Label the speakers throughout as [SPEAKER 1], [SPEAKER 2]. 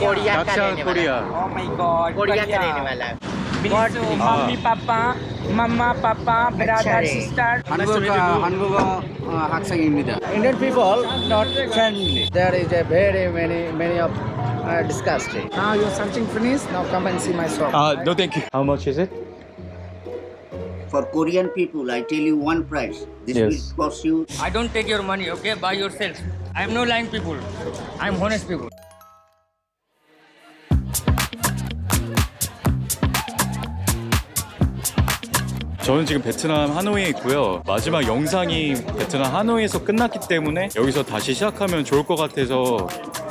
[SPEAKER 1] कोरिया का रहने
[SPEAKER 2] Korea
[SPEAKER 3] oh my god
[SPEAKER 1] Korea का रहने वाला है
[SPEAKER 3] mummy papa mamma papa brother sister
[SPEAKER 4] Indian people not friendly. There is a very many many of uh, disgusting. Now your searching finished. Now come and see my shop.
[SPEAKER 2] Uh, no, thank you. How much is it?
[SPEAKER 5] For Korean people, I tell you one price. This
[SPEAKER 2] yes.
[SPEAKER 5] will cost you.
[SPEAKER 3] I don't take your money. Okay, by yourself. I am no lying people. I am honest people.
[SPEAKER 2] 저는 지금 베트남 하노이에 있고요. 마지막 영상이 베트남 하노이에서 끝났기 때문에 여기서 다시 시작하면 좋을 것 같아서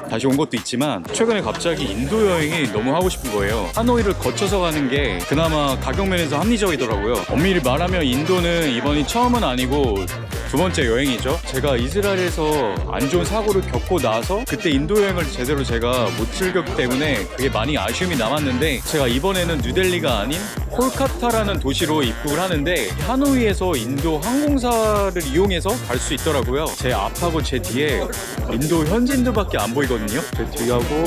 [SPEAKER 2] 다시 온 것도 있지만 최근에 갑자기 인도 여행이 너무 하고 싶은 거예요. 하노이를 거쳐서 가는 게 그나마 가격 면에서 합리적이더라고요. 엄밀히 말하면 인도는 이번이 처음은 아니고 두 번째 여행이죠. 제가 이스라엘에서 안 좋은 사고를 겪고 나서 그때 인도 여행을 제대로 제가 못 즐겼기 때문에 그게 많이 아쉬움이 남았는데 제가 이번에는 뉴델리가 아닌 콜카타라는 도시로 입국을 하는데 하노이에서 인도 항공사를 이용해서 갈 수 있더라고요. 제 앞하고 제 뒤에 인도 현지인들밖에 안 보이거든요. 제 뒤하고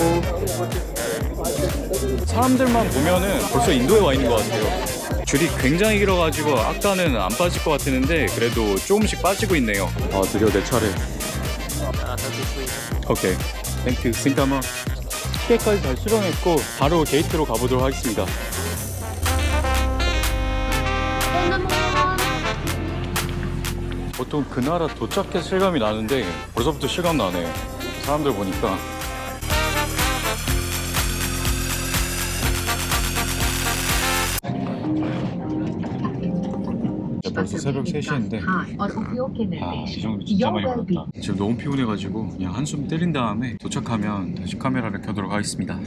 [SPEAKER 2] 사람들만 보면은 벌써 인도에 와 있는 것 같아요. 줄이 굉장히 길어가지고 아까는 안 빠질 것 같았는데 그래도 조금씩 빠지고 있네요. 아 드디어 내 차례. 오케이. 땡큐. 싱카마. 티켓까지 잘 수령했고 바로 게이트로 가보도록 하겠습니다. 보통 그 나라 도착해 실감이 나는데 벌써부터 실감 나네. 사람들 보니까. 벌써 새벽 3시인데. 아, 이 정도 진짜 많이 걸었다. 지금 너무 피곤해가지고 그냥 한숨 때린 다음에 도착하면 다시 카메라를 켜도록 하겠습니다.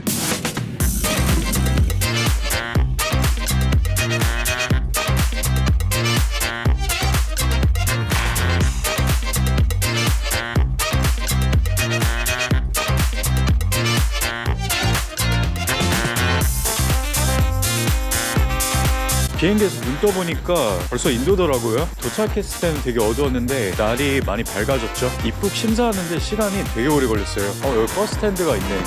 [SPEAKER 2] 비행기에서 눈 떠보니까 벌써 인도더라고요. 도착했을 때는 되게 어두웠는데 날이 많이 밝아졌죠. 입국 심사하는데 시간이 되게 오래 걸렸어요. 어, 여기 버스 스탠드가 있네.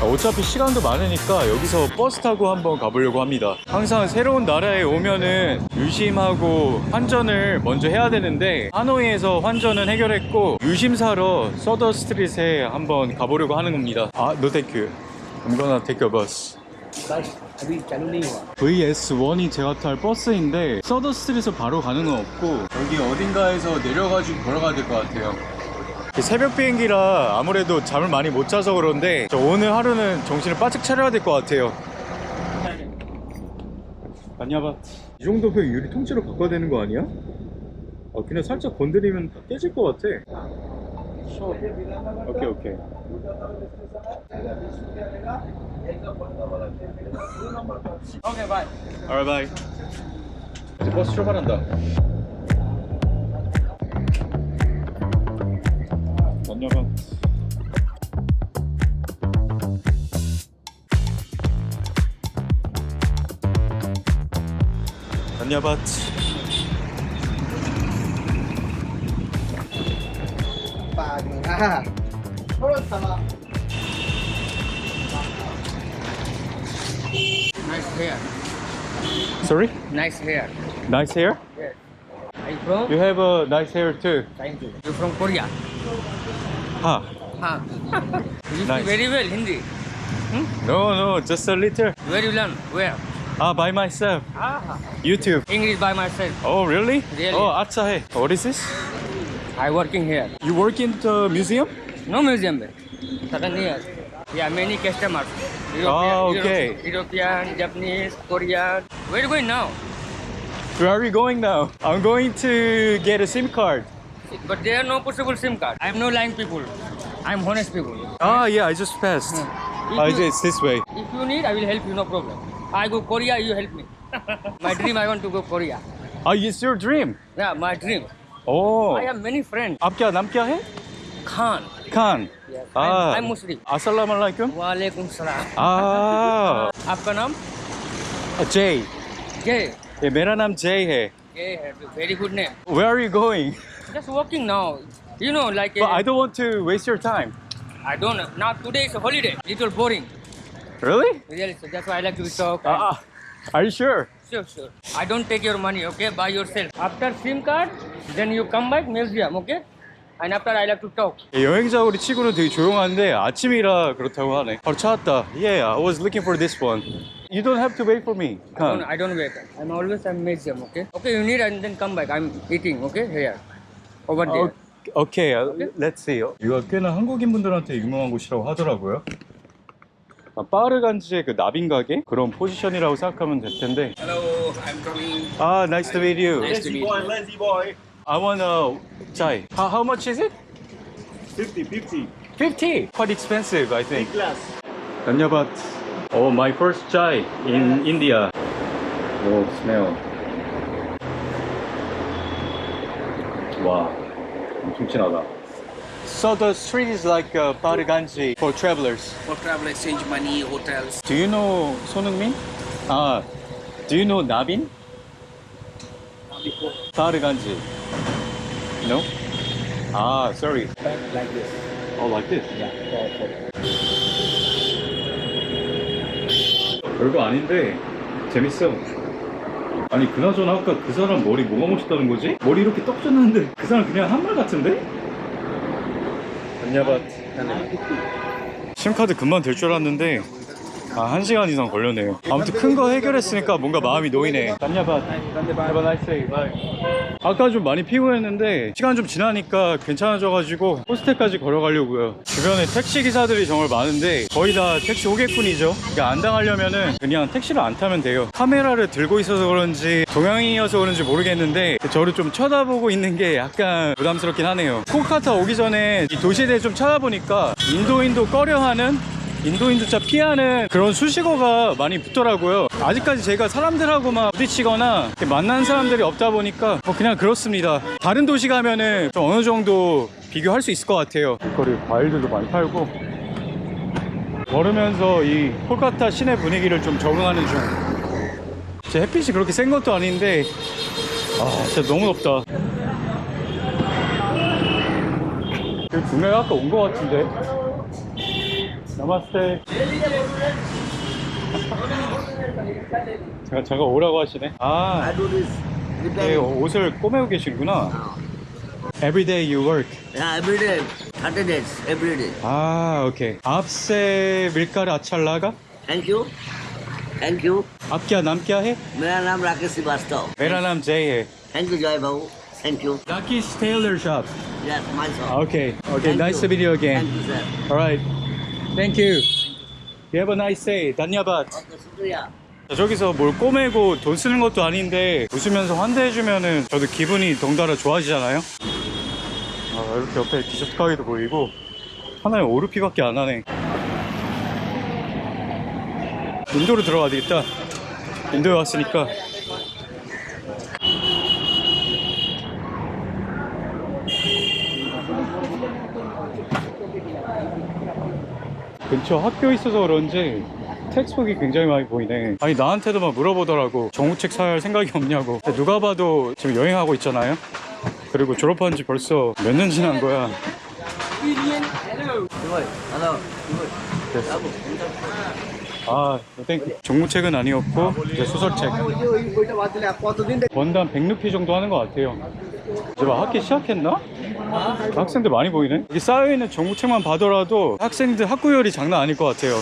[SPEAKER 2] 아, 어차피 시간도 많으니까 여기서 버스 타고 한번 가보려고 합니다. 항상 새로운 나라에 오면은 유심하고 환전을 먼저 해야 되는데 하노이에서 환전은 해결했고 유심 사러 서더 스트릿에 한번 가보려고 하는 겁니다. 아, no thank you. I'm gonna take a bus. VS1이 제가 탈 버스인데 서더 스트릿에서 바로 가는 건 없고 여기 어딘가에서 내려가지고 걸어가야 될 것 같아요. 새벽 비행기라 아무래도 잠을 많이 못 자서 그런데 저 오늘 하루는 정신을 바짝 차려야 될 것 같아요. 아니야봐. 이 정도면 유리 통째로 바꿔야 되는 거 아니야? 아 그냥 살짝 건드리면 다 깨질 것 같아 오케이 오케이
[SPEAKER 3] Okay, bye.
[SPEAKER 2] Alright, bye. 이제 버스 출발한다. 안녕하. 안녕
[SPEAKER 3] hair.
[SPEAKER 2] Sorry?
[SPEAKER 3] Nice hair.
[SPEAKER 2] Nice hair?
[SPEAKER 3] Are you from?
[SPEAKER 2] You have a nice hair too.
[SPEAKER 3] Thank you. You from Korea?
[SPEAKER 2] Huh?
[SPEAKER 3] Huh. you
[SPEAKER 2] Nice.
[SPEAKER 3] speak very well Hindi.
[SPEAKER 2] No, no, just a little.
[SPEAKER 3] Where you learn? Where?
[SPEAKER 2] Ah, by myself.
[SPEAKER 3] Ah.
[SPEAKER 2] YouTube.
[SPEAKER 3] English by myself.
[SPEAKER 2] Oh, really?
[SPEAKER 3] Really.
[SPEAKER 2] Oh, hai. What is this?
[SPEAKER 3] I working here.
[SPEAKER 2] You work in the museum?
[SPEAKER 3] No museum there. Second year. Yeah, many customers.
[SPEAKER 2] Oh, okay.
[SPEAKER 3] Europe- European, Japanese, Korean. Where you going now?
[SPEAKER 2] Where are you going now? I'm going to get a SIM card.
[SPEAKER 3] But there are no possible SIM card. I am no lying people. I am honest people.
[SPEAKER 2] Ah, yeah, I just passed. Ah,
[SPEAKER 3] you-
[SPEAKER 2] it's this way.
[SPEAKER 3] If you need, I will help you, no problem. I go Korea, you help me. my dream, I want to go Korea.
[SPEAKER 2] Ah, it's your dream.
[SPEAKER 3] Yeah, my dream.
[SPEAKER 2] Oh.
[SPEAKER 3] I have many friends.
[SPEAKER 2] आप क्या नाम क्या है?
[SPEAKER 3] Khan.
[SPEAKER 2] Khan.
[SPEAKER 3] Yes.
[SPEAKER 2] Ah.
[SPEAKER 3] I'm, I'm Muslim.
[SPEAKER 2] अस्सलाम वालेकुम.
[SPEAKER 3] वालेकुम सलाम
[SPEAKER 2] Ah,
[SPEAKER 3] आपका नाम
[SPEAKER 2] Jay.
[SPEAKER 3] जय
[SPEAKER 2] ये मेरा नाम Jay है.
[SPEAKER 3] जय है very good name
[SPEAKER 2] Where are you going?
[SPEAKER 3] just walking now you know like
[SPEAKER 2] But
[SPEAKER 3] uh,
[SPEAKER 2] I don't want to waste your time.
[SPEAKER 3] I don't know. Now today is a holiday. Little boring.
[SPEAKER 2] Really?
[SPEAKER 3] Really, so that's why I like to talk.
[SPEAKER 2] Ah, are you sure?
[SPEAKER 3] Sure, sure. I don't take your money, okay? By yourself. After SIM card, then you come back museum, okay? And after I like to talk.
[SPEAKER 2] 여행자고리 치고는 되게 조용한데 아침이라 그렇다고 하네. 바로 찾았다. Yeah, I was looking for this one. You don't have to wait for me.
[SPEAKER 3] I don't,
[SPEAKER 2] Come.
[SPEAKER 3] I don't wait. I'm always at museum, okay? Okay, you need and then come back. I'm eating, okay? Here. Over there.
[SPEAKER 2] 어, 오케이, let's see. 여기가 꽤나 한국인 분들한테 유명한 곳이라고 하더라고요. 아, 빠르간지의 그 나빈 가게 그런 포지션이라고 생각하면 될 텐데.
[SPEAKER 1] Hello, I'm coming.
[SPEAKER 2] 아, nice to meet you.
[SPEAKER 1] Nice to meet you.
[SPEAKER 6] lazy boy.
[SPEAKER 2] I want a chai. How, how much is it?
[SPEAKER 6] 50, 50.
[SPEAKER 2] 50. Quite expensive, I think.
[SPEAKER 6] Glass.
[SPEAKER 2] Dhanyabad. Oh, my first chai in India. Oh, smell. Wow, 엄청 진하다. So the street is like uh, Pariganji for travelers.
[SPEAKER 1] For travel exchange money, hotels.
[SPEAKER 2] Do you know Sonungmin? Ah, do you know Nabin? Pariganji. No? Ah, sorry.
[SPEAKER 6] Like this.
[SPEAKER 2] Oh, like this?
[SPEAKER 6] Yeah.
[SPEAKER 2] 별거 아닌데 재밌어. 아니 그나저나 아까 그 사람 머리 뭐가 멋있다는 거지? 머리 이렇게 떡 졌는데 그 사람 그냥 한말 같은데? 안냐밭 심카드 금방 될 줄 알았는데 아, 한 시간 이상 걸렸네요. 아무튼 큰 거 해결했으니까 뭔가 마음이 놓이네. nice day. Bye. 아까 좀 많이 피곤했는데 시간 좀 지나니까 괜찮아져가지고 호스텔까지 걸어가려고요. 주변에 택시 기사들이 정말 많은데 거의 다 택시 호객꾼이죠. 그러니까 안 당하려면은 그냥 택시를 안 타면 돼요. 카메라를 들고 있어서 그런지 동양인이어서 그런지 모르겠는데 저를 좀 쳐다보고 있는 게 약간 부담스럽긴 하네요. 콜카타 오기 전에 이 도시에 대해 좀 찾아보니까 인도인도 꺼려하는 인도인조차 피하는 그런 수식어가 많이 붙더라고요. 아직까지 제가 사람들하고 막 부딪히거나 만난 사람들이 없다 보니까 뭐 그냥 그렇습니다. 다른 도시 가면은 좀 어느 정도 비교할 수 있을 것 같아요. 거리 과일들도 많이 팔고 걸으면서 이 콜카타 시내 분위기를 좀 적응하는 중. 제 햇빛이 그렇게 센 것도 아닌데 아 진짜 너무 덥다. 그 분명히 아까 온 것 같은데. 나마스테. 제가 제가 오라고 하시네. 아,
[SPEAKER 5] I do this
[SPEAKER 2] 네,
[SPEAKER 5] repairing.
[SPEAKER 2] 옷을 꼬매고 계시구나. Every day you work.
[SPEAKER 5] Yeah, every day, 30 days, every day.
[SPEAKER 2] 아, 오케이. आपसे मिलकर अच्छा लगा.
[SPEAKER 5] Thank you. Thank you.
[SPEAKER 2] आप क्या नाम क्या है?
[SPEAKER 5] मेरा नाम राकेश श्रीवास्तव
[SPEAKER 2] मेरा नाम जय है.
[SPEAKER 5] थैंक यू जय Babu thank you
[SPEAKER 2] Lucky's Tailor Shop.
[SPEAKER 5] Yes my shop
[SPEAKER 2] Okay. Okay. nice to meet you again.
[SPEAKER 5] Thank you sir
[SPEAKER 2] All right. Thank you. You have a nice day.
[SPEAKER 5] 단야밭.
[SPEAKER 2] 어, 그 저기서 뭘 꼬매고 돈 쓰는 것도 아닌데 웃으면서 환대해주면은 저도 기분이 덩달아 좋아지잖아요. 아, 이렇게 옆에 디저트 가게도 보이고 하나에 오르피밖에 안 하네. 인도로 들어가야 되겠다. 인도에 왔으니까 근처 학교 있어서 그런지 텍스북이 굉장히 많이 보이네. 아니 나한테도 막 물어보더라고. 정우책 살 생각이 없냐고. 누가 봐도 지금 여행하고 있잖아요. 그리고 졸업한 지 벌써 몇 년 지난 거야.
[SPEAKER 5] Hello
[SPEAKER 2] 아. 정무책은 아니었고 이제 소설책. 원단 100루피 정도 하는 것 같아요. 이제 막 학기 시작했나? 학생들 많이 보이네. 여기 쌓여 있는 정무책만 봐더라도 학생들 학구열이 장난 아닐 것 같아요.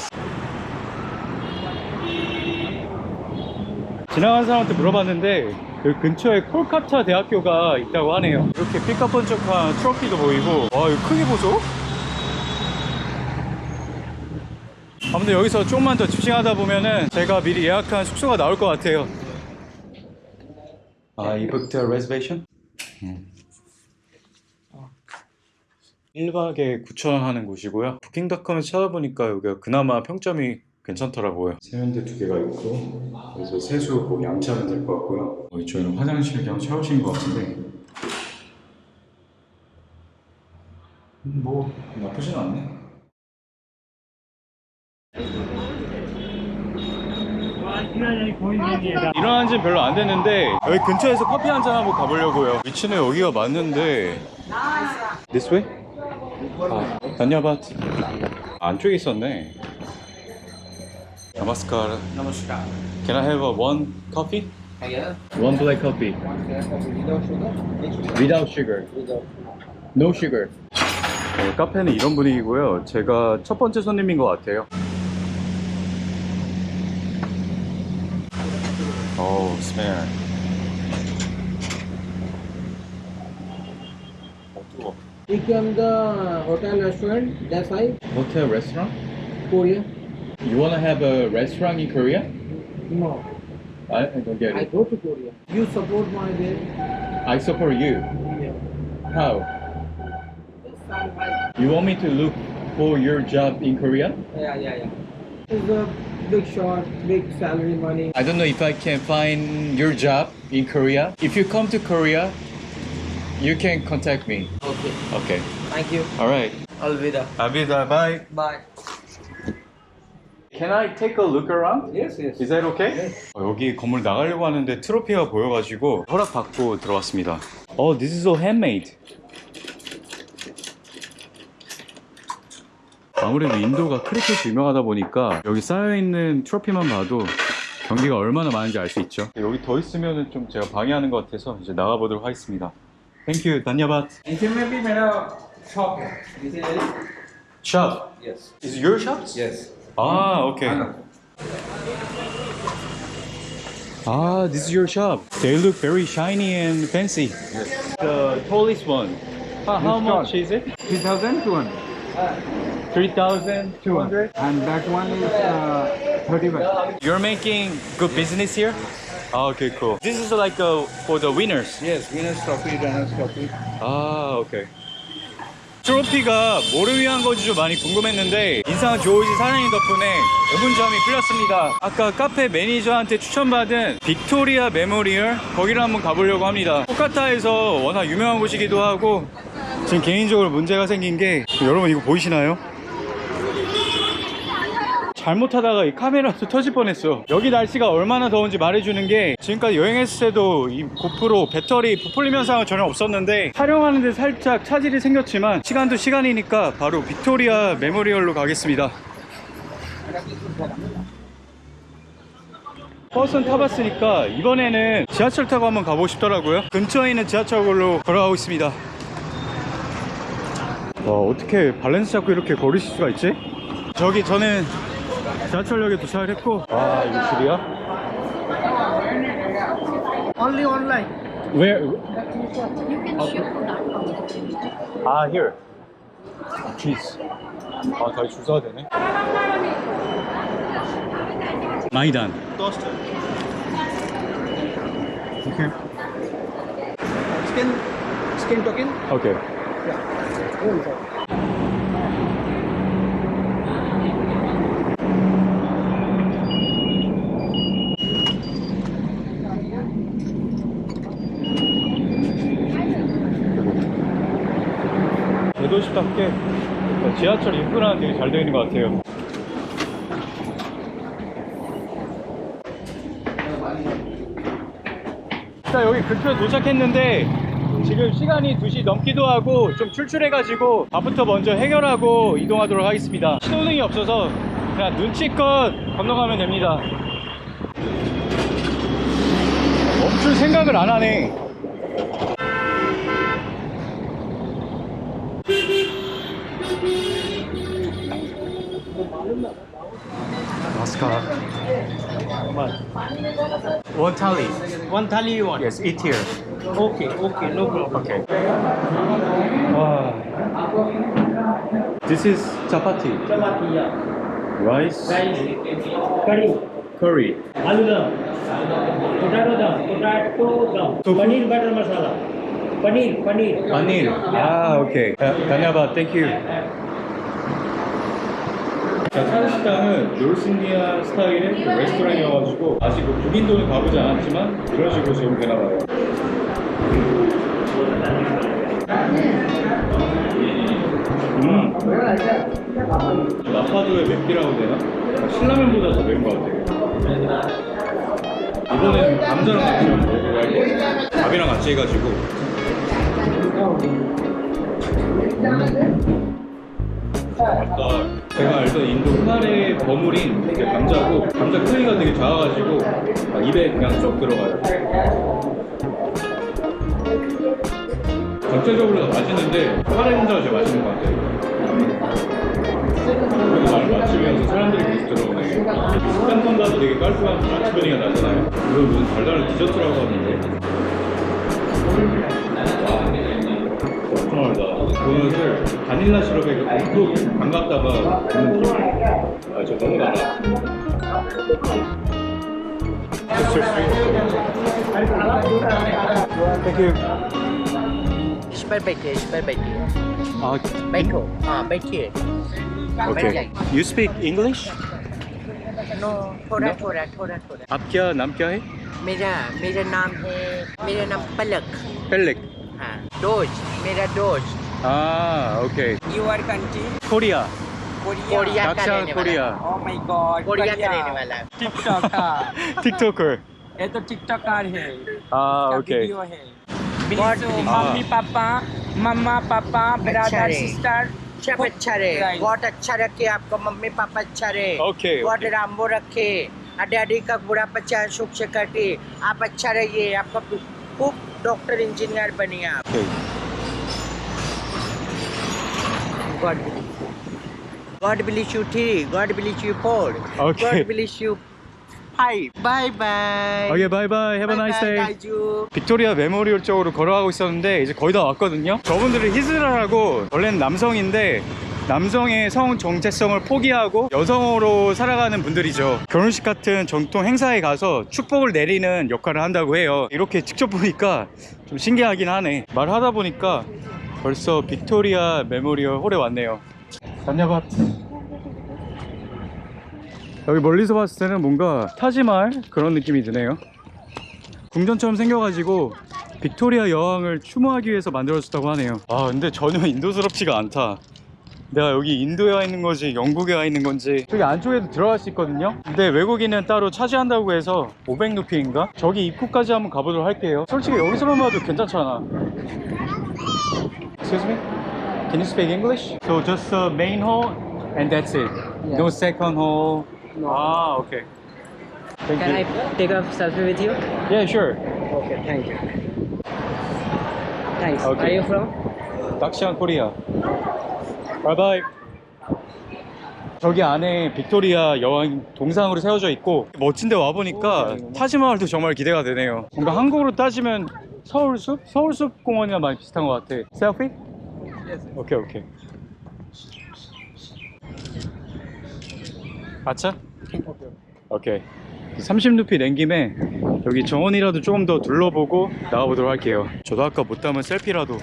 [SPEAKER 2] 지나간 사람한테 물어봤는데 여기 근처에 콜카타 대학교가 있다고 하네요. 이렇게 삐까뻔쩍한 트로피도 보이고 와 이거 크기 보소? 아무튼 여기서 조금만 더 집중하다 보면은 제가 미리 예약한 숙소가 나올 것 같아요. 아, 이 booked a reservation? 1박에 9,000원 하는 곳이고요. 부킹닷컴에서 찾아보니까 여기가 그나마 평점이 괜찮더라고요. 세면대 두 개가 있고 그래서 세수 뭐 양치하면 될 것 같고요. 어, 저희는 화장실 겸 샤워실인 것 같은데 음, 뭐 나쁘진 않네. 일어난 지 별로 안 됐는데 여기 근처에서 커피 한잔 하고 가보려고요 위치는 여기가 맞는데 This way? 아, 단야바트. 안쪽에 있었네. 나마스카르.
[SPEAKER 4] Namaskar.
[SPEAKER 2] Can I have a one coffee?
[SPEAKER 4] Yeah.
[SPEAKER 2] One black coffee.
[SPEAKER 4] Without sugar?
[SPEAKER 2] Without sugar.
[SPEAKER 4] Without.
[SPEAKER 2] No sugar. 네, 카페는 이런 분위기고요. 제가 첫 번째 손님인 것 같아요. We Retour.
[SPEAKER 4] Become the hotel restaurant, that's why.
[SPEAKER 2] Hotel restaurant?
[SPEAKER 4] Korea.
[SPEAKER 2] You wanna have a restaurant in Korea?
[SPEAKER 4] No.
[SPEAKER 2] I, I don't get it.
[SPEAKER 4] I go to Korea. You support my way.
[SPEAKER 2] I support you.
[SPEAKER 4] Yeah. How?
[SPEAKER 2] You want me to look for your job in Korea?
[SPEAKER 4] Yeah, yeah, yeah big shot, big salary money.
[SPEAKER 2] I don't know if I can find your job in Korea. If you come to Korea, you can contact me.
[SPEAKER 4] Okay.
[SPEAKER 2] Okay.
[SPEAKER 4] Thank you.
[SPEAKER 2] All right.
[SPEAKER 4] Alvida.
[SPEAKER 2] Abida, bye.
[SPEAKER 4] Bye.
[SPEAKER 2] Can I take a look around?
[SPEAKER 4] Yes, yes.
[SPEAKER 2] Is that okay? 어, 여기 건물 나가려고 하는데 트로피가 보여가지고 허락 받고 들어왔습니다. Oh, this is all handmade. 아무래도 인도가 크리켓이 유명하다 보니까 여기 쌓여있는 트로피만 봐도 경기가 얼마나 많은지 알 수 있죠 여기 더 있으면 좀 제가 방해하는 것 같아서 이제 나가보도록 하겠습니다 땡큐 단야밭
[SPEAKER 4] 이쯤에 비메라 샵
[SPEAKER 2] 샵?
[SPEAKER 4] Yes
[SPEAKER 2] Is your 아 오케이 Ah, this is your shop. They look very shiny and fancy. Yes. The tallest one. How, how much is it?
[SPEAKER 4] 3,200.
[SPEAKER 2] 3,200.
[SPEAKER 4] And that one is uh, 31.
[SPEAKER 2] You're making good business here? Ah, okay, cool. This is like uh, for the winners.
[SPEAKER 4] Yes, winners trophy, runners trophy.
[SPEAKER 2] 아, 오케이. 트로피가 뭐를 위한 건지 좀 많이 궁금했는데 인상 좋으신 사장님 덕분에 의문점이 풀렸습니다. 아까 카페 매니저한테 추천받은 빅토리아 메모리얼 거기를 한번 가보려고 합니다. 코카타에서 워낙 유명한 곳이기도 하고 지금 개인적으로 문제가 생긴 게 여러분 이거 보이시나요? 잘못하다가 이 카메라도 터질 뻔했어. 여기 날씨가 얼마나 더운지 말해주는 게 지금까지 여행했을 때도 이 고프로 배터리 부풀림 현상은 전혀 없었는데 촬영하는데 살짝 차질이 생겼지만 시간도 시간이니까 바로 빅토리아 메모리얼로 가겠습니다. 버스는 타봤으니까 이번에는 지하철 타고 한번 가보고 싶더라고요. 근처에 있는 지하철로 걸어가고 있습니다. 와 어떻게 밸런스 잡고 이렇게 걸으실 수가 있지? 저기 저는 지하철역에 도착을 했고 와 이거 줄이야?
[SPEAKER 4] Only online.
[SPEAKER 2] Where?
[SPEAKER 7] You can ship
[SPEAKER 2] 아 here cheese 아 다시 줄 서야 되네 마이단 토스트 오케이
[SPEAKER 4] Skin, skin token.
[SPEAKER 2] 오케 도시답게 지하철 인프라는 되게 잘 되어 있는 것 같아요. 일단 여기 근처에 도착했는데 지금 시간이 2시 넘기도 하고 좀 출출해가지고 밥부터 먼저 해결하고 이동하도록 하겠습니다. 신호등이 없어서 그냥 눈치껏 건너가면 됩니다. 멈출 생각을 안 하네. Oscar. What? One thali.
[SPEAKER 3] One you want?
[SPEAKER 2] Yes, eat here.
[SPEAKER 3] Okay, okay, no problem.
[SPEAKER 2] Okay. Wow. This is chapati.
[SPEAKER 3] Chapati, yeah.
[SPEAKER 2] Rice.
[SPEAKER 3] Rice. Curry.
[SPEAKER 2] Curry.
[SPEAKER 3] Aloo dum. Potato. Potato.
[SPEAKER 2] So
[SPEAKER 3] paneer butter masala. Paneer, paneer.
[SPEAKER 2] Paneer. Ah, okay. Uh, Dhanyabad, thank you. 자, 차르시타는 노르스인디아 스타일의 그 레스토랑이어가지고 아직 그 북인도는 가보지 않았지만 이런 식으로 제공되나 봐요. 음. 마파두의 맵기라고 되나? 신라면보다 더 매운 것 같아요. 이번에는 감자랑 같이 거예요. 밥이랑 같이 해가지고. 아까 제가 알던 인도 카레 버무린 감자고 감자 크기가 되게 작아가지고 막 입에 그냥 쏙 들어가요. 전체적으로 다 맛있는데 카레 감자가 제일 맛있는 것 같아요. 그래도 말 맞추면서 사람들이 계속 들어오네. 식단만 봐도 되게 깔끔한 맛집 분위기가 나잖아요. 이거 무슨 달달한 디저트라고 하는데. 정말다. 도넛을 바닐라 시럽에 듬뿍 담갔다가 먹는 기분. 아, 저 너무 달아. Thank you.
[SPEAKER 4] इस पर बैठिए इस पर बैठिए
[SPEAKER 2] 아,
[SPEAKER 4] बैठो हाँ बैठिए
[SPEAKER 2] okay. You speak English?
[SPEAKER 4] No थोड़ा थोड़ा थोड़ा थोड़ा
[SPEAKER 2] आप क्या नाम क्या है?
[SPEAKER 4] मेरा मेरा नाम है मेरा नाम पलक
[SPEAKER 2] 펠
[SPEAKER 4] Doge. मेरा
[SPEAKER 2] Doge. Ah, okay.
[SPEAKER 8] Your country?
[SPEAKER 2] Korea.
[SPEAKER 8] Korea
[SPEAKER 4] Korea का रहने वाला
[SPEAKER 8] ओह माय गॉड
[SPEAKER 4] कोरिया का रहने वाला है।
[SPEAKER 2] टिकटॉक का TikToker.
[SPEAKER 8] ये तो टिकटॉकर है।
[SPEAKER 2] Ah, okay.
[SPEAKER 8] वीडियो है।
[SPEAKER 4] बहुत-
[SPEAKER 8] मम्मी पापा मम्मा पापा ब्रदर सिस्टर
[SPEAKER 4] सब अच्छा रहे। बहुत अच्छा रखे आपको मम्मी पापा अच्छा रहे।
[SPEAKER 2] बहुत
[SPEAKER 4] रामबो रखे। डैडी का बुरा चाहे सुख से कटे आप अच्छा रहिए। आपका खूब डॉक्टर इंजीनियर बनिए आप
[SPEAKER 2] 오케이.
[SPEAKER 4] God God bliss you three God bliss you four
[SPEAKER 2] Okay.
[SPEAKER 4] God bliss you five by bye
[SPEAKER 2] 오케이, 바이바이. Have a nice day.
[SPEAKER 4] you.
[SPEAKER 2] 빅토리아 메모리얼 쪽으로 걸어가고 있었는데 이제 거의 다 왔거든요. 저분들은 히즈라라고 원래는 남성인데 남성의 성 정체성을 포기하고 여성으로 살아가는 분들이죠. 결혼식 같은 전통 행사에 가서 축복을 내리는 역할을 한다고 해요. 이렇게 직접 보니까 좀 신기하긴 하네. 말하다 보니까 벌써 빅토리아 메모리얼 홀에 왔네요. 다녀봐. 여기 멀리서 봤을 때는 뭔가 타지말 그런 느낌이 드네요. 궁전처럼 생겨가지고 빅토리아 여왕을 추모하기 위해서 만들어졌다고 하네요. 아 근데 전혀 인도스럽지가 않다. 내가 여기 인도에 와 있는 건지 영국에 와 있는 건지 저기 안쪽에도 들어갈 수 있거든요. 근데 외국인은 따로 차지한다고 해서 500루피인가? 저기 입구까지 한번 가보도록 할게요. 솔직히 여기서만 봐도 괜찮잖아. Excuse me? Can you speak English? So just the main hall and that's it. No second hall. Ah, okay. Thank
[SPEAKER 8] Can
[SPEAKER 2] you.
[SPEAKER 8] I take a selfie with you?
[SPEAKER 2] Yeah, sure.
[SPEAKER 8] Okay, thank you. Thanks.
[SPEAKER 2] Okay.
[SPEAKER 8] Are you from?
[SPEAKER 2] 닥시안 코리아. 바이바이. 저기 안에 빅토리아 여왕 동상으로 세워져 있고 멋진데 와 보니까 타지마할도 정말 기대가 되네요. 뭔가 한국으로 따지면 서울숲? 서울숲 공원이랑 많이 비슷한 것 같아. 셀피? 오케이 오케이. 아차? 오케이. 30루피 낸 김에 여기 정원이라도 조금 더 둘러보고 나가보도록 할게요. 저도 아까 못 담은 셀피라도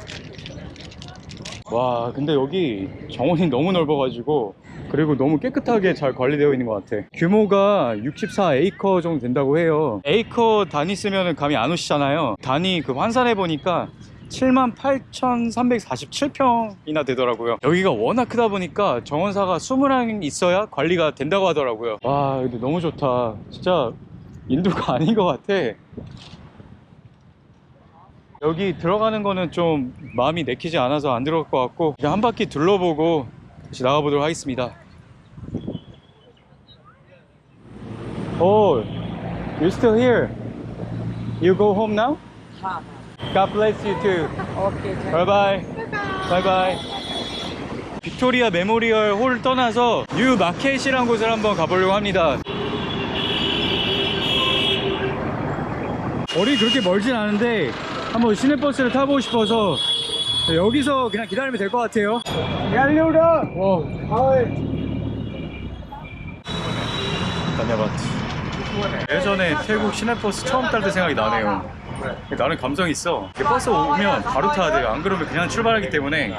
[SPEAKER 2] 와 근데 여기 정원이 너무 넓어가지고 그리고 너무 깨끗하게 잘 관리되어 있는 것 같아. 규모가 64에이커 정도 된다고 해요. 에이커 단위 쓰면 감이 안 오시잖아요. 단위 그 환산해 보니까 78,347평이나 되더라고요. 여기가 워낙 크다 보니까 정원사가 20랑 있어야 관리가 된다고 하더라고요. 와 근데 너무 좋다. 진짜 인도가 아닌 것 같아 여기 들어가는 거는 좀 마음이 내키지 않아서 안 들어갈 것 같고 한 바퀴 둘러보고 다시 나가보도록 하겠습니다. Oh, you're still here. You go home now? God bless you too.
[SPEAKER 8] Okay.
[SPEAKER 2] Bye bye. Bye bye. 빅토리아 메모리얼 홀 떠나서 뉴 마켓이라는 곳을 한번 가보려고 합니다. 거리 그렇게 멀진 않은데 한번 시내버스를 타보고 싶어서 여기서 그냥 기다리면 될 것 같아요. 얄려라! 다녀봤지. 예전에 태국 시내버스 처음 탈 때 생각이 나네요. 나는 감성이 있어. 버스 오면 바로 타야 돼요. 안 그러면 그냥 출발하기 때문에.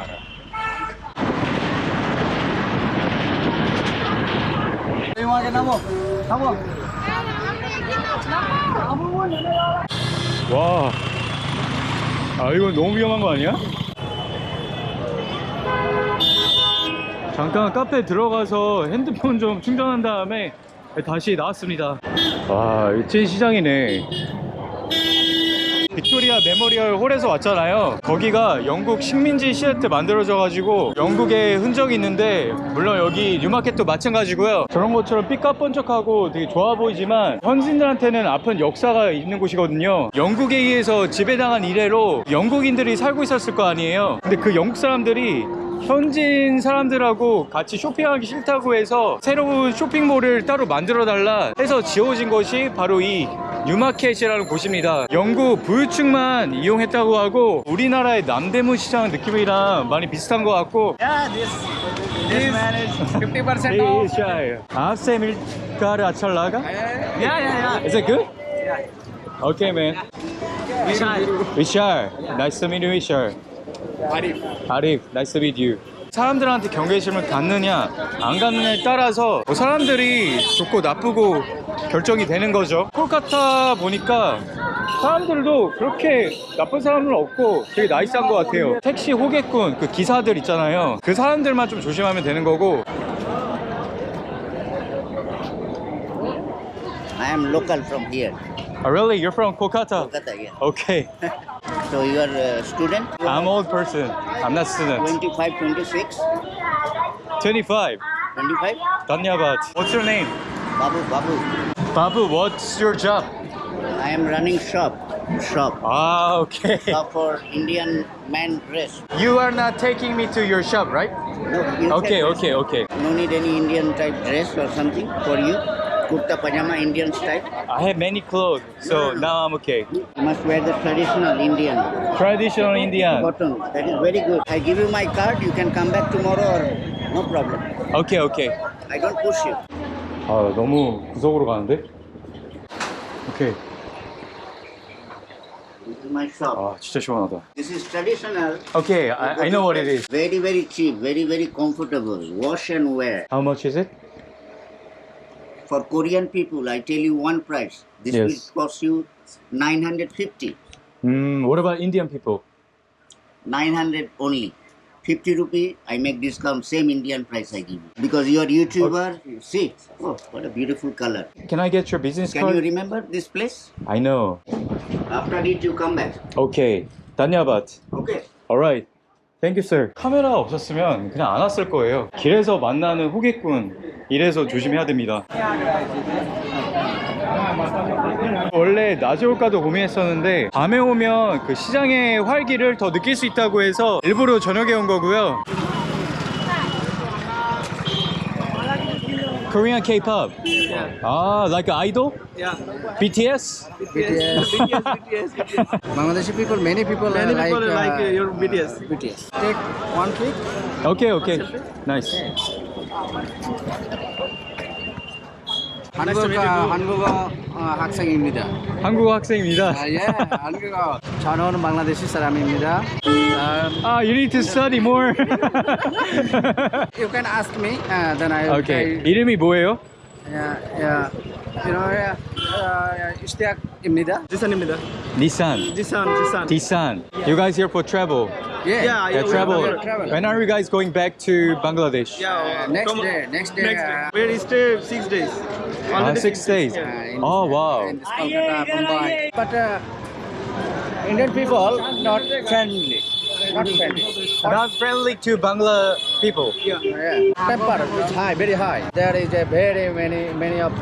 [SPEAKER 2] 와. 아, 이거 너무 위험한 거 아니야? 잠깐 카페 들어가서 핸드폰 좀 충전한 다음에 다시 나왔습니다. 와, 이찐 시장이네. 빅토리아 메모리얼 홀에서 왔잖아요. 거기가 영국 식민지 시절 때 만들어져가지고 영국의 흔적이 있는데 물론 여기 뉴마켓도 마찬가지고요. 저런 것처럼 삐까뻔쩍하고 되게 좋아 보이지만 현지인들한테는 아픈 역사가 있는 곳이거든요. 영국에 의해서 지배당한 이래로 영국인들이 살고 있었을 거 아니에요. 근데 그 영국 사람들이 현지인 사람들하고 같이 쇼핑하기 싫다고 해서 새로운 쇼핑몰을 따로 만들어 달라 해서 지어진 것이 바로 이 뉴마켓이라는 곳입니다 영국 부유층만 이용했다고 하고 우리나라의 남대문 시장 느낌이랑 많이 비슷한 것 같고
[SPEAKER 4] Yeah, this, this man is 50% off.
[SPEAKER 2] 아세 밀가루 아찰라가?
[SPEAKER 4] Yeah, yeah, yeah.
[SPEAKER 2] Is it good?
[SPEAKER 4] Yeah.
[SPEAKER 2] Okay man. Vishal. Vishal. Nice to meet you Vishal.
[SPEAKER 1] Arif.
[SPEAKER 2] Arif. Nice to meet you. 사람들한테 경계심을 갖느냐 안 갖느냐에 따라서 뭐 사람들이 좋고 나쁘고 결정이 되는 거죠 콜카타 보니까 사람들도 그렇게 나쁜 사람은 없고 되게 나이스한 것 같아요 택시 호객꾼 그 기사들 있잖아요 그 사람들만 좀 조심하면 되는 거고
[SPEAKER 5] I am local from here.
[SPEAKER 2] Oh, Really? You're from Kolkata?
[SPEAKER 5] Kolkata, yeah.
[SPEAKER 2] Okay
[SPEAKER 5] So you are a student?
[SPEAKER 2] I'm old person I'm not student
[SPEAKER 5] 25, 26,
[SPEAKER 2] 25
[SPEAKER 5] 25?
[SPEAKER 2] Dhanyabad What's your name?
[SPEAKER 5] Babu, Babu.
[SPEAKER 2] Babu, what's your job?
[SPEAKER 5] I am running shop. Shop.
[SPEAKER 2] Ah, okay.
[SPEAKER 5] Shop for Indian man dress.
[SPEAKER 2] You are not taking me to your shop, right?
[SPEAKER 5] No,
[SPEAKER 2] Okay, okay, okay.
[SPEAKER 5] No need any Indian type dress or something for you Kurta pajama Indian style.
[SPEAKER 2] I have many clothes, so now I'm okay.
[SPEAKER 5] You must wear the traditional Indian
[SPEAKER 2] Traditional Indian.
[SPEAKER 5] cotton. That is very good. I give you my card. You can come back tomorrow or no problem.
[SPEAKER 2] Okay, okay.
[SPEAKER 5] I don't push you.
[SPEAKER 2] 아, 너무 구석으로 가는데? 오케이.
[SPEAKER 5] This is my shop.
[SPEAKER 2] 아, 진짜 시원하다.
[SPEAKER 5] This is traditional.
[SPEAKER 2] Okay, I, I know what it is.
[SPEAKER 5] Very, very cheap. Very, very comfortable. Wash and wear.
[SPEAKER 2] How much is it?
[SPEAKER 5] For Korean people, I tell you one price. This
[SPEAKER 2] Yes.
[SPEAKER 5] will cost you 950.
[SPEAKER 2] Mm, what about Indian people?
[SPEAKER 5] 900 only. 50 rupee, I make discount, same Indian price I give you. Because you are YouTuber, you see. Oh, what a beautiful color.
[SPEAKER 2] Can I get your business
[SPEAKER 5] Can
[SPEAKER 2] card?
[SPEAKER 5] you remember this place?
[SPEAKER 2] I know.
[SPEAKER 5] After it, you come back.
[SPEAKER 2] Okay. 다냐밭.
[SPEAKER 5] Okay.
[SPEAKER 2] Alright. Thank you, sir. 카메라가 없었으면 그냥 안 왔을 거예요. 길에서 만나는 호객꾼, 이래서 조심해야 됩니다. 원래 낮에 올까도 고민했었는데 밤에 오면 그 시장의 활기를 더 느낄 수 있다고 해서 일부러 저녁에 온 거고요. Korean K-pop. 아, like an idol?
[SPEAKER 8] Yeah.
[SPEAKER 2] BTS?
[SPEAKER 4] Bangladeshi people, many people
[SPEAKER 8] Many
[SPEAKER 4] uh,
[SPEAKER 8] people
[SPEAKER 4] like,
[SPEAKER 8] like
[SPEAKER 4] uh,
[SPEAKER 8] uh, your BTS.
[SPEAKER 4] BTS. Take one click.
[SPEAKER 2] 오케이, 오케이. 나이스.
[SPEAKER 4] 한국 한국어 어, 학생입니다.
[SPEAKER 2] 한국어 학생입니다.
[SPEAKER 4] 아, 예, 한국어. 저는 방글라데시 사람입니다. 어,
[SPEAKER 2] 아, you need to study more.
[SPEAKER 4] you can ask me, uh, then I
[SPEAKER 2] 오케이.
[SPEAKER 4] try.
[SPEAKER 2] 이름이 뭐예요?
[SPEAKER 4] Yeah, yeah. You know, yeah, uh, 이스티악입니다.
[SPEAKER 8] 지산입니다.
[SPEAKER 2] 니산,
[SPEAKER 8] 지산, 지산.
[SPEAKER 2] 디산. You guys here for travel?
[SPEAKER 4] Yeah.
[SPEAKER 8] Yeah,
[SPEAKER 2] Yeah,
[SPEAKER 8] we
[SPEAKER 2] travel.
[SPEAKER 8] are-
[SPEAKER 4] travel.
[SPEAKER 2] When are you guys going back to Bangladesh?
[SPEAKER 8] Yeah.
[SPEAKER 4] Uh, next day, next day.
[SPEAKER 8] Next
[SPEAKER 4] uh,
[SPEAKER 8] day. We stay six days. Already
[SPEAKER 2] six days.
[SPEAKER 4] uh, in
[SPEAKER 2] Oh, wow.
[SPEAKER 4] In this Kolkata, Mumbai. But uh, Indian people not friendly. Not friendly.
[SPEAKER 2] Not friendly to Bangla people.
[SPEAKER 4] Yeah. Temper is high, very high. There is a very many many of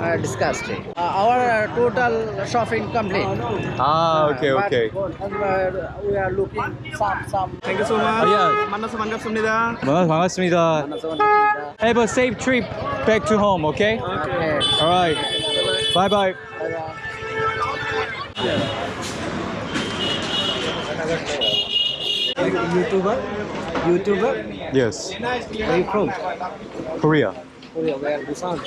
[SPEAKER 4] uh, disgusting. Uh, our uh, total shopping complete.
[SPEAKER 2] Ah, okay,
[SPEAKER 4] But,
[SPEAKER 2] okay.
[SPEAKER 4] uh, we are looking some some.
[SPEAKER 8] Thank you so much.
[SPEAKER 2] Oh, yeah.
[SPEAKER 8] 만나서 반갑습니다.
[SPEAKER 2] 만나서 반갑습니다. Have a safe trip back to home, okay?
[SPEAKER 4] Okay.
[SPEAKER 2] Alright. Bye bye.
[SPEAKER 8] YouTuber. YouTuber.
[SPEAKER 2] Yes.
[SPEAKER 8] Where you from?
[SPEAKER 2] Korea.
[SPEAKER 8] Korea. Where? Busan.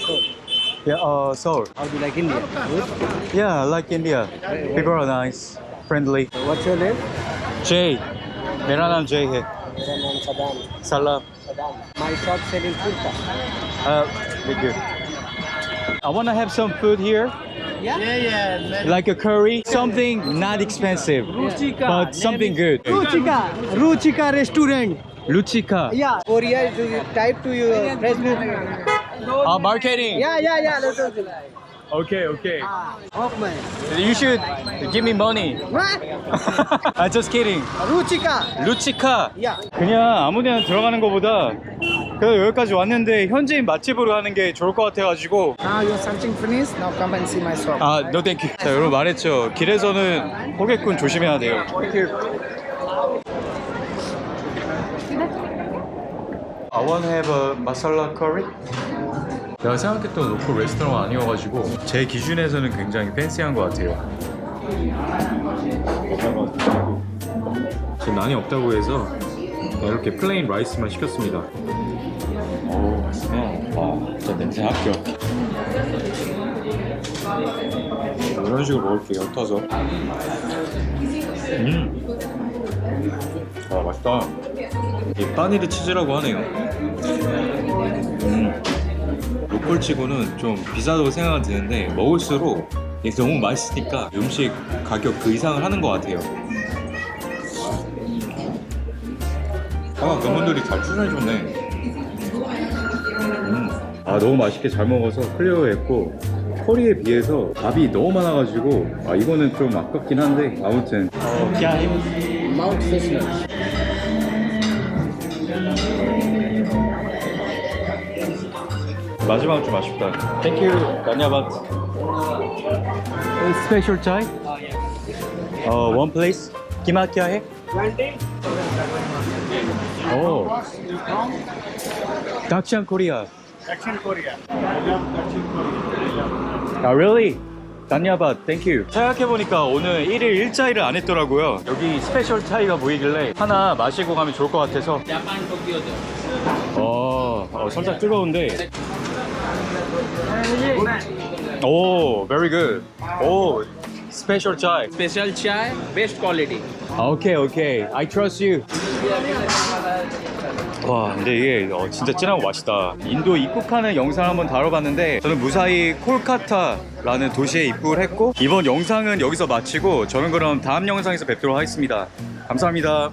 [SPEAKER 8] So,
[SPEAKER 2] Yeah, uh, Seoul.
[SPEAKER 8] how do you like India? Good.
[SPEAKER 2] Yeah, I like India. People are nice, friendly.
[SPEAKER 8] What's your name?
[SPEAKER 2] Jay. मेरा नाम जय है
[SPEAKER 8] मेरा नाम सदाम
[SPEAKER 2] सलाम
[SPEAKER 8] Saddam My shop selling kurta.
[SPEAKER 2] uh, thank you I want to have some food here
[SPEAKER 8] Yeah, yeah.
[SPEAKER 2] like a curry something not expensive but something good
[SPEAKER 8] Ruchika. Ruchika restaurant.
[SPEAKER 2] Luchika
[SPEAKER 8] Yeah. Korea is type to your Facebook.
[SPEAKER 2] uh, marketing
[SPEAKER 8] Yeah, yeah, yeah. That's okay.
[SPEAKER 2] Okay, okay.
[SPEAKER 8] Of my.
[SPEAKER 2] You should give me money.
[SPEAKER 8] What?
[SPEAKER 2] I'm just kidding.
[SPEAKER 8] Ruchika.
[SPEAKER 2] 루치카.
[SPEAKER 8] Yeah.
[SPEAKER 2] 그냥 아무데나 들어가는 것보다 그래도 여기까지 왔는데 현지인 맛집으로 가는 게 좋을 것 같아가지고
[SPEAKER 4] Now you're searching finish. Now come and see my shop.
[SPEAKER 2] 아, no thank you. 자, 여러분 말했죠. 길에서는 호객꾼 조심해야 돼요. I want to have a masala curry. 내가 생각했던 로컬 레스토랑 아니어가지고 제 기준에서는 굉장히 팬시한 것 같아요. 지금 난이 없다고 해서 이렇게 플레인 라이스만 시켰습니다. 오, 맛있네. 와, 진짜 냄새 합격. 이런 식으로 먹을게요, 흩어서. 음. 아, 맛있다. 이 파니르 치즈라고 하네요. 음. 로컬 치고는 좀 비싸다고 생각은 드는데 먹을수록 이게 너무 맛있으니까 음식 가격 그 이상을 하는 것 같아요. 아, 그분들이 잘 추천해줬네. 음. 아, 너무 맛있게 잘 먹어서 클리어했고 커리에 비해서 밥이 너무 많아가지고 아 이거는 좀 아깝긴 한데 아무튼 어, 마지막 좀 아쉽다. 땡큐 다냐밭. 스페셜 차이? 어, 원 플레이스? 기마키아 해? 오. 닥치안 코리아.
[SPEAKER 6] Action Korea. I love Action Korea.
[SPEAKER 2] 아, really? 다냐밭, 땡큐. 생각해보니까 오늘 1일 일자일을 안 했더라고요. 여기 스페셜 차이가 보이길래 하나 마시고 가면 좋을 것 같아서. 어, 어 살짝 뜨거운데. 오, very good. 오, 스페셜 차이.
[SPEAKER 1] Special chai, best quality.
[SPEAKER 2] 아, 오케이, 오케이. I trust you. 와, 근데 이게 어, 진짜 진하고 맛있다. 인도 입국하는 영상 한번 다뤄봤는데 저는 무사히 콜카타라는 도시에 입국을 했고 이번 영상은 여기서 마치고 저는 그럼 다음 영상에서 뵙도록 하겠습니다. 감사합니다.